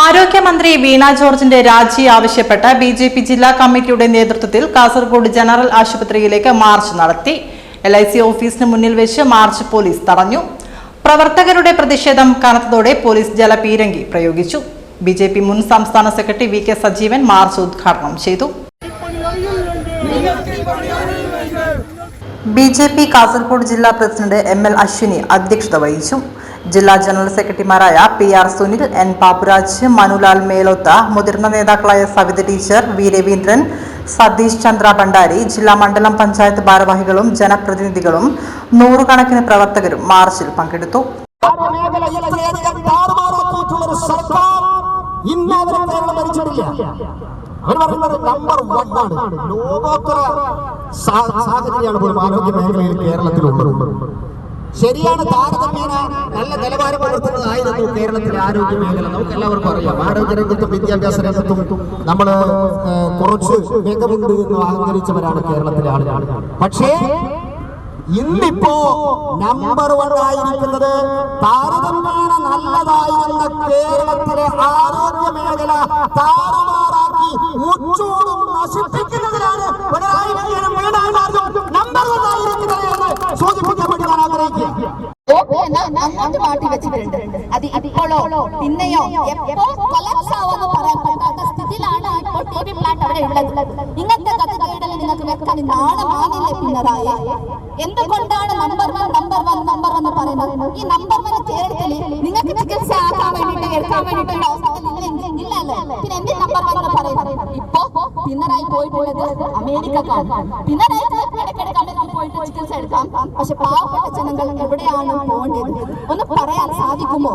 ആരോഗ്യമന്ത്രി വീണ ജോർജിന്റെ രാജി ആവശ്യപ്പെട്ട് ബി ജെ പി ജില്ലാ കമ്മിറ്റിയുടെ നേതൃത്വത്തിൽ കാസർഗോഡ് ജനറൽ ആശുപത്രിയിലേക്ക് മാർച്ച് നടത്തി. എൽ ഐ സി ഓഫീസിന് മുന്നിൽ വെച്ച് മാർച്ച് പോലീസ് തടഞ്ഞു. പ്രവർത്തകരുടെ പ്രതിഷേധം കനത്തതോടെ പോലീസ് ജലപീരങ്കി പ്രയോഗിച്ചു. ബി ജെ പി മുൻ സംസ്ഥാന secretary V K Sajeevan march ഉദ്ഘാടനം ചെയ്തു. ബി ജെ പി കാസർഗോഡ് ജില്ലാ പ്രസിഡന്റ് എം എൽ അശ്വിനി അധ്യക്ഷത വഹിച്ചു. ജില്ലാ ജനറൽ സെക്രട്ടറിമാരായ P R Sunil N Pappuraj Manulal Meloth മുതിർന്ന നേതാക്കളായ സവിത ടീച്ചർ വി രവീന്ദ്രൻ സതീഷ് ചന്ദ്ര ഭണ്ഡാരി ജില്ലാ മണ്ഡലം പഞ്ചായത്ത് ഭാരവാഹികളും ജനപ്രതിനിധികളും നൂറുകണക്കിന് പ്രവർത്തകരും മാർച്ചിൽ പങ്കെടുത്തു. അവർ പറയുന്നത് നമ്പർ ആണ് ലോകോത്തര സാഹചര്യമാണ് പോലും ആരോഗ്യ മേഖലയിൽ കേരളത്തിലുള്ളത്. ശരിയാണ് താരതമ്യേന നല്ല നിലവാരം പുലർത്തുന്നതായിരുന്നു കേരളത്തിലെ ആരോഗ്യ മേഖല. നമുക്ക് എല്ലാവർക്കും അറിയാം. ആരോഗ്യ രംഗത്തും വിദ്യാഭ്യാസ രംഗത്തും നമ്മൾ കുറച്ച് മികവുണ്ട് എന്ന് അഹങ്കരിച്ചവരാണ് കേരളത്തിലെ ആളുകൾ. പക്ഷേ ഇന്നിപ്പോ നമ്പർ വൺ ആയിരിക്കുന്നത് താരതമ്യേന നല്ലതായിരുന്ന കേരളത്തിലെ ആരോഗ്യ മേഖല താറുമാറാക്കി അങ്ങോട്ട് മാറ്റി വെച്ചിട്ടുണ്ട്. അത് ഇപ്പോഴോ പിന്നെയോ എപ്പോ കൊലപ്സ് ആവുമെന്ന് പറയാൻ പറ്റാത്ത സ്ഥിതിയിലാണ് ഇപ്പോൾ ടി വി പ്ലാന്റ് അവിടെ ഉള്ളത്. ഇങ്ങനത്തെ കഥകളിൽ നിങ്ങൾക്ക് വെക്കാൻ നാണമാണില്ലേ പിണറായി എന്തുകൊണ്ടാണ് number one number one number one പറയുന്നത്? ഈ നമ്പർ വൺ കേരളത്തിൽ നിങ്ങൾക്ക് ചികിത്സ ആക്കാൻ വേണ്ടിയിട്ട് എടുക്കാൻ വേണ്ടിയിട്ടുള്ള ഹോസ്പിറ്റൽ ഇല്ലല്ലേ പിന്നെ എന്ത് നമ്പർ വൺ പറയുന്നത്? ഇപ്പോ പിണറായി പോയിട്ടുള്ളത് അമേരിക്കക്കാണ്. പിണറായി പോയിട്ട് എടുക്കാം. പക്ഷെ പാവപ്പെട്ട ജനങ്ങൾ എവിടെയാണ് പോകേണ്ടത്? ഒന്ന് പറയാൻ സാധിക്കുമോ?